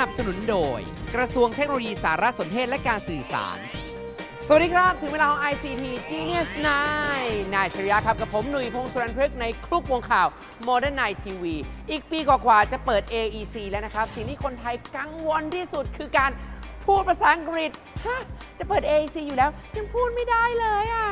นับสนุนโดย กระทรวงเทคโนโลยีสารสนเทศและการสื่อสาร สวัสดีครับ ถึงเวลาของ ICT Genius 9นายชริยะครับ กับผมหนุ่ยพงศ์สุรันพฤกษ์ในคลุกวงข่าว Modern Night TV อีกปีกว่าๆจะเปิด AEC แล้วนะครับ สิ่งที่คนไทยกังวลที่สุดคือการพูดภาษาอังกฤษฮะจะเปิด AEC อยู่แล้วยังพูดไม่ได้เลยอะ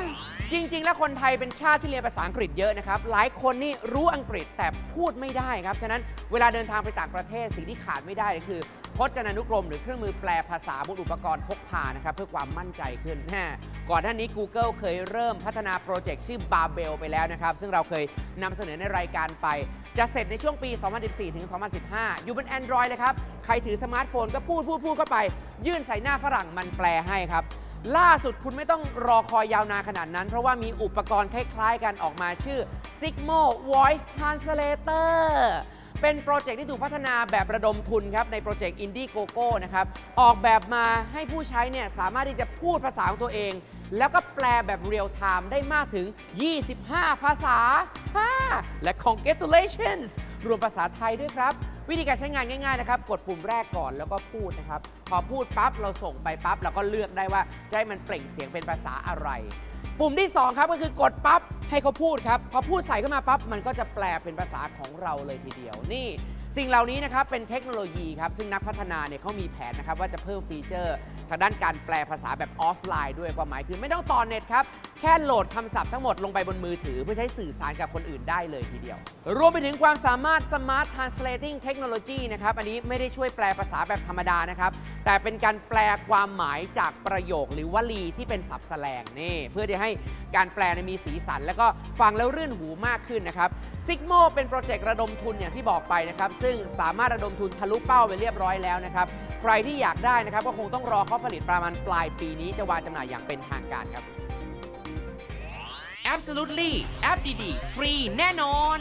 จริง ๆ แล้วคนไทยเป็นชาติที่เรียนภาษาอังกฤษเยอะนะครับ หลายคนนี่รู้อังกฤษแต่พูดไม่ได้ครับ ฉะนั้นเวลาเดินทางไปต่างประเทศสิ่งที่ขาดไม่ได้เลยคือ พจนานุกรมหรือเครื่องมือแปลภาษาบนอุปกรณ์พกพานะครับ เพื่อความมั่นใจขึ้นแน่ก่อนหน้านี้ Google เคยเริ่มพัฒนาโปรเจกต์ชื่อ Barbell ไปแล้วนะครับ ซึ่งเราเคยนำเสนอในรายการไป จะเสร็จในช่วงปี 2014 ถึง 2015 อยู่บน Android เลยครับ ใครถือสมาร์ทโฟนก็พูดพูดพูดเข้าไป ยื่นใส่หน้าฝรั่งมันแปลให้ครับ ล่าสุดคุณไม่ต้องรอคอยยาวนานขนาดนั้น เพราะว่ามีอุปกรณ์คล้ายๆกันออกมาชื่อ Sigmo Voice Translator เป็นโปรเจกต์ที่ถูกพัฒนาแบบระดมทุนครับ ในโปรเจกต์ Indiegogo นะครับ ออกแบบมาให้ผู้ใช้เนี่ยสามารถที่จะพูดภาษาของตัวเอง แล้วก็แปลแบบเรียลไทม์ได้มากถึง 25 ภาษาฮ่าและ congratulations รวมภาษาไทยด้วยครับ วิธีการใช้งานง่ายๆนะครับ กดปุ่มแรกก่อนแล้วก็พูดนะครับ พอพูดปั๊บ เราส่งไปปั๊บ เราก็เลือกได้ว่าจะให้มันเปล่งเสียงเป็นภาษาอะไร ปุ่มที่ 2 ครับก็คือกดปั๊บ ให้เขาพูดครับ พอพูดใส่ขึ้นมาปั๊บมันก็จะแปลเป็นภาษาของเราเลยทีเดียวนี่สิ่งเหล่านี้นะครับเป็นเทคโนโลยีครับ ซึ่งนักพัฒนาเนี่ยเขามีแผนนะครับว่าจะเพิ่มฟีเจอร์ ทางด้านการแปลภาษาแบบออฟไลน์ด้วยความหมายคือไม่ต้องต่อเน็ตครับ แค่โหลดคำศัพท์ทั้งหมดลงไปบนมือถือ เพื่อใช้สื่อสารกับคนอื่นได้เลยทีเดียว รวมไปถึงความสามารถ Smart Translating Technology นะครับ อันนี้ไม่ได้ช่วยแปลภาษาแบบธรรมดานะครับ แต่เป็นการแปลความหมายจากประโยคหรือวลีที่เป็นศัพท์แสลงนี่เพื่อที่ให้การแปลเนี่ยมีสีสัน แล้วก็ฟังแล้วรื่นหูมากขึ้นนะครับซิกโมเป็นโปรเจกต์ระดมทุนอย่างที่บอกไปนะครับ ซึ่งสามารถระดมทุนทะลุเป้าไปเรียบร้อยแล้วนะครับ ใครที่อยากได้นะครับ ก็คงต้องรอเขาผลิตประมาณปลายปีนี้จะวางจำหน่ายอย่างเป็นทางการครับ Absolutely แอปดีๆฟรีแน่นอน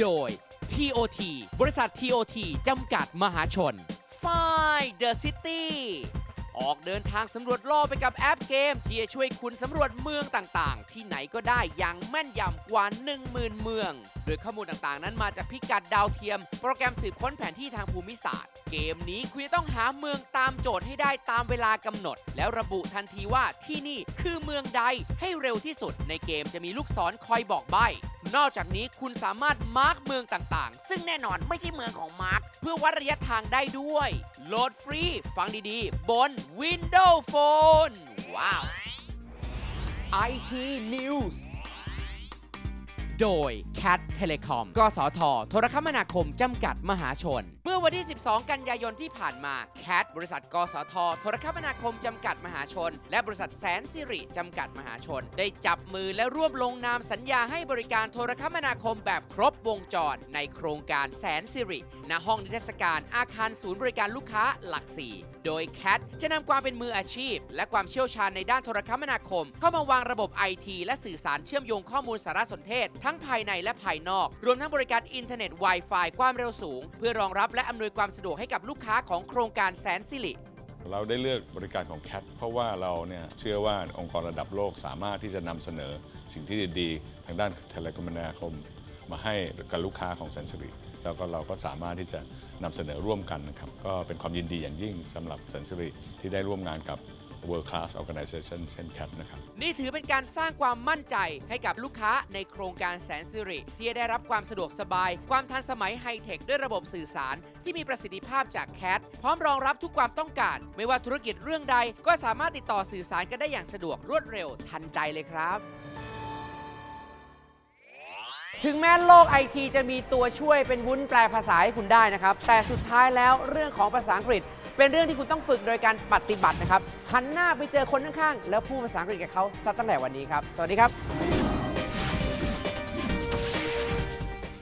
โดย TOT บริษัท TOT จำกัดมหาชน Find the City ออกเดินทางสำรวจโลกไปกับแอปเกม ที่จะช่วยคุณสำรวจเมืองต่างๆ ที่ไหนก็ได้อย่างแม่นยำกว่า 10,000 เมือง โดยข้อมูลต่างๆ นั้นมาจากพิกัดดาวเทียม โปรแกรมสืบค้นแผนที่ทางภูมิศาสตร์ เกมนี้คุณจะต้องหาเมืองตามโจทย์ให้ได้ตามเวลากำหนด แล้วระบุทันทีว่าที่นี่คือเมืองใดให้เร็วที่สุด ในเกมจะมีลูกศรคอยบอกใบ้ นอกจากนี้คุณสามารถมาร์กเมืองต่างๆ ซึ่งแน่นอนไม่ใช่เมืองของมาร์กเพื่อวัดระยะทางได้ด้วย โหลดฟรี ฟังดีๆ บน Windows Phone ว้าว IT News โดย Cat Telecom กสท โทรคมนาคม จำกัดมหาชนเมื่อวันที่ 12 กันยายนที่ผ่านมา Cat บริษัท กสท โทรคมนาคมจำกัดมหาชน และบริษัทแสนสิริจำกัดมหาชน ได้จับมือและร่วมลงนามสัญญาให้บริการโทรคมนาคมแบบครบวงจร ในโครงการแสนสิริ ณ ห้องนิทรรศการอาคารศูนย์บริการลูกค้าหลักสี่โดย Cat จะนำความเป็นมืออาชีพ และความเชี่ยวชาญในด้านโทรคมนาคม เข้ามาวางระบบ IT และสื่อสารเชื่อมโยงข้อมูลสารสนเทศ ทั้งภายในและภายนอก รวมทั้งบริการอินเทอร์เน็ต Wi-Fi ความเร็วสูง เพื่อรองรับและอำนวยความสะดวกให้กับลูกค้าของโครงการแสนสิริ เราได้เลือกบริการของ CAT เพราะว่าเราเนี่ยเชื่อว่าองค์กรระดับโลกสามารถที่จะนำเสนอสิ่งที่ดีๆ ทางด้านเทเลคมนาคม มาให้กับลูกค้าของแสนสิริแล้วก็เราก็สามารถที่จะนำเสนอร่วมกันนะครับก็เป็นความยินดีอย่างยิ่งสำหรับแสนสิริที่ได้ร่วมงานกับ World Class Organization เช่น CAT นะครับ นี่ถือเป็นการสร้างความมั่นใจให้กับลูกค้าในโครงการแสนสิริ ที่จะได้รับความสะดวกสบาย ความทันสมัยไฮเทคด้วยระบบสื่อสาร ที่มีประสิทธิภาพจาก CAT พร้อมรองรับทุกความต้องการ ไม่ว่าธุรกิจเรื่องใด ก็สามารถติดต่อสื่อสารกันได้อย่างสะดวกรวดเร็วทันใจเลยครับถึงแม้โลกไอทีจะมีตัวช่วยเป็นวุ้นแปลภาษาให้คุณได้นะครับ แต่สุดท้ายแล้วเรื่องของภาษาอังกฤษ เป็นเรื่องที่คุณต้องฝึกโดยการปฏิบัตินะครับหันหน้าไปเจอคนข้างๆแล้วพูดภาษาอังกฤษกับเขาซะตั้งแต่วันนี้ครับ สวัสดีครับ